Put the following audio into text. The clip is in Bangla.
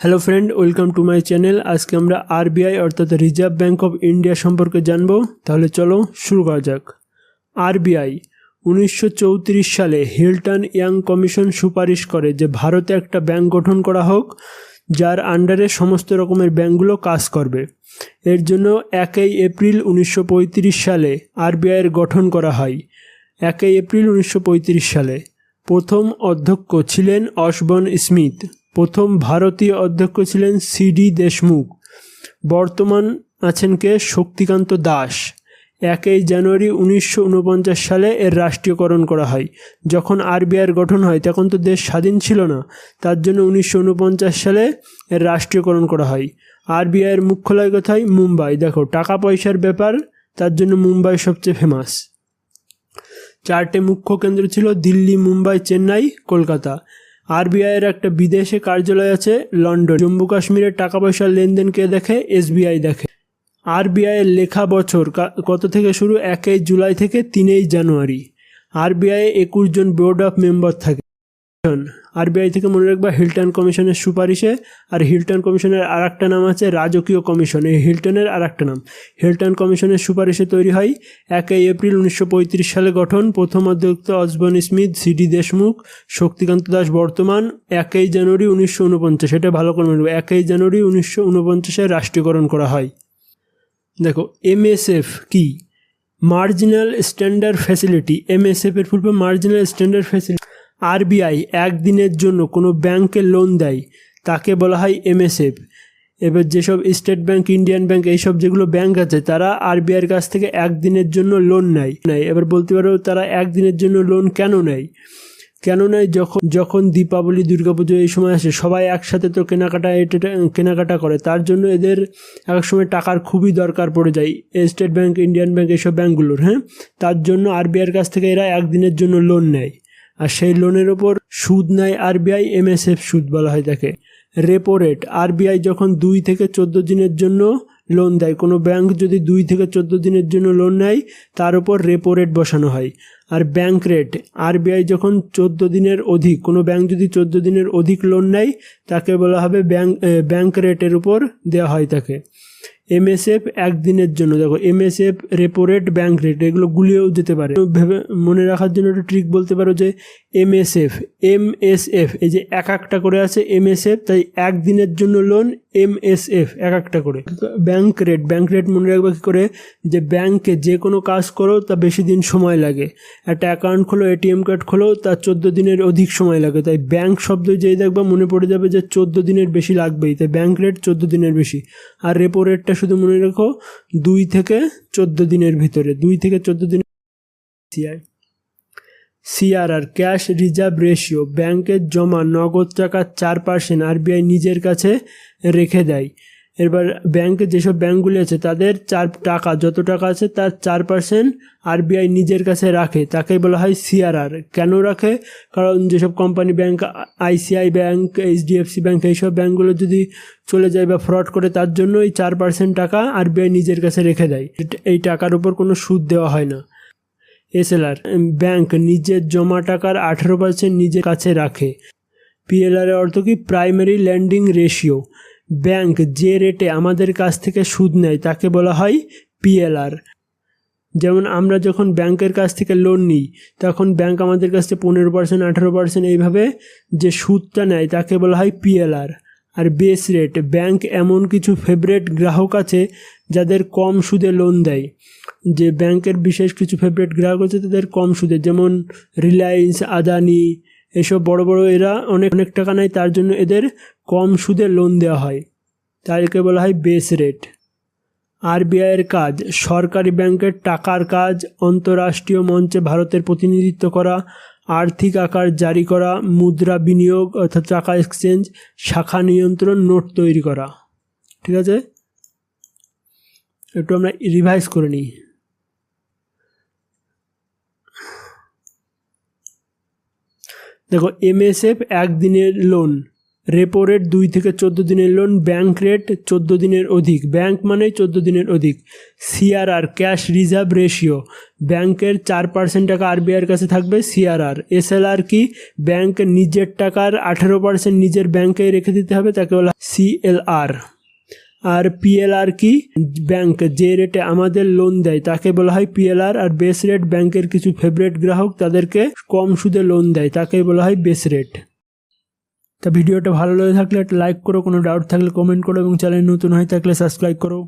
Hello friend welcome to my channel আজকে আমরা আরবিআই অর্থাৎ রিজার্ভ ব্যাঙ্ক অফ ইন্ডিয়া সম্পর্কে জানব। তাহলে চলো শুরু করা যাক। আরবিআই উনিশশো চৌত্রিশ সালে হিলটন ইয়াং কমিশন সুপারিশ করে যে ভারতে একটা ব্যাংক গঠন করা হোক, যার আন্ডারে সমস্ত রকমের ব্যাংকগুলো কাজ করবে। এর জন্য একই এপ্রিল উনিশশো পঁয়ত্রিশ সালে আরবিআইয়ের গঠন করা হয়। একই এপ্রিল উনিশশো পঁয়ত্রিশ সালে প্রথম অধ্যক্ষ ছিলেন অশবন স্মিথ। প্রথম ভারতীয় অধ্যক্ষ ছিলেন সিডি দেশমুখ। বর্তমান আছেন কে? শক্তিকান্ত দাস। একই জানুয়ারি উনিশশো উনপঞ্চাশ সালে এর রাষ্ট্রীয়করণ করা হয়। যখন আরবিআইয়ের গঠন হয়, তখন তো দেশ স্বাধীন ছিল না। তার জন্য উনিশশো উনপঞ্চাশ সালে এর রাষ্ট্রীয়করণ করা হয়। আরবিআইয়ের মুখ্যালয় কোথায়? মুম্বাই। দেখো টাকা পয়সার ব্যাপার, তার জন্য মুম্বাই সবচেয়ে ফেমাস চারটে মুখ্য কেন্দ্র ছিল দিল্লি, মুম্বাই, চেন্নাই, কলকাতা। আরবিআইয়ের একটা বিদেশে কার্যালয় আছে লন্ডন। জম্মু কাশ্মীরের টাকা পয়সার লেনদেন কে দেখে? এসবিআই দেখে। আরবিআইয়ের লেখা বছর কত থেকে শুরু? একই জুলাই থেকে তিনেই জানুয়ারি। আরবিআই একুশ জন বোর্ড অফ মেম্বার থাকে। আরবিআই থেকে মনে রাখবা হিলটন কমিশনের সুপারিশে, আর হিলটন কমিশনের আর একটা নাম আছে রাজকীয় কমিশন এই হিলটনের আর একটা নাম। হিলটন কমিশনের সুপারিশে তৈরি হয় একই এপ্রিল উনিশশো পঁয়ত্রিশ সালে গঠন, প্রথম অধ্যক্ষ Osborne Smith C D Deshmukh Shaktikanta Das বর্তমান, একই জানুয়ারি উনিশশো উনপঞ্চাশ, এটা ভালো করে মনে একই জানুয়ারি উনিশশো উনপঞ্চাশে রাষ্ট্রীয়করণ করা হয়। দেখো এমএসএফ কি? মার্জিনাল স্ট্যান্ডার্ড ফ্যাসিলিটি এমএসএফ এর full marginal standard facility RBI একদিনের জন্য কোনো ব্যাংকে লোন দেয়, তাকে বলা হয় এমএসএফ। এবার যেসব স্টেট ব্যাংক, ইন্ডিয়ান ব্যাংক, এইসব যেগুলো ব্যাংক আছে, তারা আরবিআইয়ের কাছ থেকে একদিনের জন্য লোন নেয়। নেয়। এবার বলতে পারো তারা একদিনের জন্য লোন কেন নেয়? কেন নয়? যখন যখন দীপাবলি, দুর্গাপুজো এই সময় আসে, সবাই একসাথে তো কেনাকাটা, এটা কেনাকাটা করে। তার জন্য এদের এক সময় টাকার খুবই দরকার পড়ে যায় স্টেট ব্যাংক, ইন্ডিয়ান ব্যাংক, এইসব ব্যাংকগুলোর হ্যাঁ? তার জন্য আরবিআইয়ের কাছ থেকে এরা একদিনের জন্য লোন নেয়। আর সেই লোনের ওপর সুদ নেয় আরবিআই এমএসএফ সুদ বলা হয় তাকে। রেপো রেট আরবিআই যখন দুই থেকে চোদ্দ দিনের জন্য লোন দেয়, কোনো ব্যাংক যদি দুই থেকে চোদ্দ দিনের জন্য লোন নেয়, তার উপর রেপো রেট বসানো হয়। আর ব্যাংক রেট আরবিআই যখন চোদ্দ দিনের অধিক, কোনো ব্যাংক যদি চোদ্দ দিনের অধিক লোন নেয়, তাকে বলা হবে ব্যাংক ব্যাংক রেটের উপর দেওয়া হয় তাকে। এমএসএফ একদিনের জন্য, দেখো MSF repo rate bank rate এগুলো গুলিয়েও যেতে পারে। ভেবে, মনে রাখার জন্য একটা ট্রিক বলতে পারো যে এমএসএফ এমএসএফ এই যে এক একটা করে আছে এমএসএফ তাই একদিনের জন্য লোন এমএসএফ এক একটা করে। ব্যাংক রেট ব্যাংক রেট মনে রাখবে কী করে? যে ব্যাংকে যে কোনো কাজ করো, তা বেশি দিন সময় লাগে। একটা অ্যাকাউন্ট খোলো এটিএম কার্ড খোলো, তার চোদ্দ দিনের অধিক সময় লাগে। তাই ব্যাংক শব্দ যেই দেখবা মনে পড়ে যাবে যে চোদ্দ দিনের বেশি লাগবেই। তাই ব্যাংক রেট চোদ্দ দিনের বেশি। আর রেপো রেটটা শুধু মনে রেখো, দুই থেকে চোদ্দ দিনের ভিতরে, দুই থেকে চোদ্দ দিনের সিআই সিআরআর ক্যাশ রিজার্ভ রেশিও ব্যাংকের জমা নগদ টাকার চার পার্সেন্ট আরবিআই নিজের কাছে রেখে দেয়। এবার ব্যাংকে যেসব ব্যাংকগুলি আছে, তাদের চার টাকা, যত টাকা আছে তার চার পার্সেন্ট আরবিআই নিজের কাছে রাখে। তাকে বলা হয় সিআরআর কেন রাখে? কারণ যেসব company bank ICI bank HDFC bank এইসব ব্যাংকগুলো যদি চলে যায় বা ফ্রড করে, তার জন্য এই চার পার্সেন্ট টাকা আরবিআই নিজের কাছে রেখে দেয়। এই টাকার উপর কোনো সুদ দেওয়া হয় না। এসএলআর ব্যাংক নিজের জমা টাকার আঠেরো পার্সেন্ট নিজের কাছে রাখে। পিএলআর অর্থ কি? প্রাইমারি ল্যান্ডিং রেশিও ব্যাংক যে রেটে আমাদের কাছ থেকে সুদ নেয় তাকে বলা হয় পিএলআর। যেমন আমরা যখন ব্যাংকের কাছ থেকে লোন নিই, তখন ব্যাংক আমাদের কাছ থেকে পনেরো পার্সেন্ট আঠেরো পার্সেন্ট এইভাবে যে সুদটা নেয় তাকে বলা হয় পিএলআর। আর বেস রেট ব্যাংক এমন কিছু ফেভারেট গ্রাহক আছে যাদের কম সুদে লোন দেয়। যে ব্যাংকের বিশেষ কিছু ফেভারেট গ্রাহক আছে তাদের কম সুদে, যেমন রিলায়েন্স আদানি এসব বড় বড় এরা অনেক অনেক টাকা নেয়, তার জন্য এদের কম সুদে লোন দেওয়া হয়। তাদেরকে বলা হয় বেস রেট আরবিআইয়ের কাজ, সরকারি ব্যাংকের টাকার কাজ অন্তরাষ্ট্রীয় মঞ্চে ভারতের প্রতিনিধিত্ব করা, আর্থিক আকার জারি করা, মুদ্রা বিনিয়োগ অর্থাৎ টাকা এক্সচেঞ্জ শাখা নিয়ন্ত্রণ, নোট তৈরি করা। ঠিক আছে? একটু আমরা রিভাইজ করে নিই। দেখো এমএসএফ একদিনের লোন রেপো রেট দুই থেকে চোদ্দ দিনের লোন ব্যাংক রেট চোদ্দ দিনের অধিক। ব্যাংক মানেই চোদ্দ দিনের অধিক। সিআরআর ক্যাশ রিজার্ভ রেশিও ব্যাংকের চার পার্সেন্ট টাকা আরবিআইয়ের কাছে থাকবে সিআরআর এসএলআর কি? ব্যাংক নিজের টাকার আঠেরো পার্সেন্ট নিজের ব্যাংকে রেখে দিতে হবে, তাকে বলা সিএলআর আর পিএলআর কি? ব্যাংক যে রেটে আমাদের লোন দেয়, তাকে বলা হয় পিএলআর আর বেস রেট ব্যাংকের কিছু ফেভারেট গ্রাহক তাদেরকে কম সুদে লোন দেয় তাকে বলা হয় বেস রেট তা ভিডিওটা ভালো লেগে থাকলে একটা লাইক করো, কোনো ডাউট থাকলে কমেন্ট করো এবং চ্যানেল নতুন হয়ে থাকলে সাবস্ক্রাইব করো।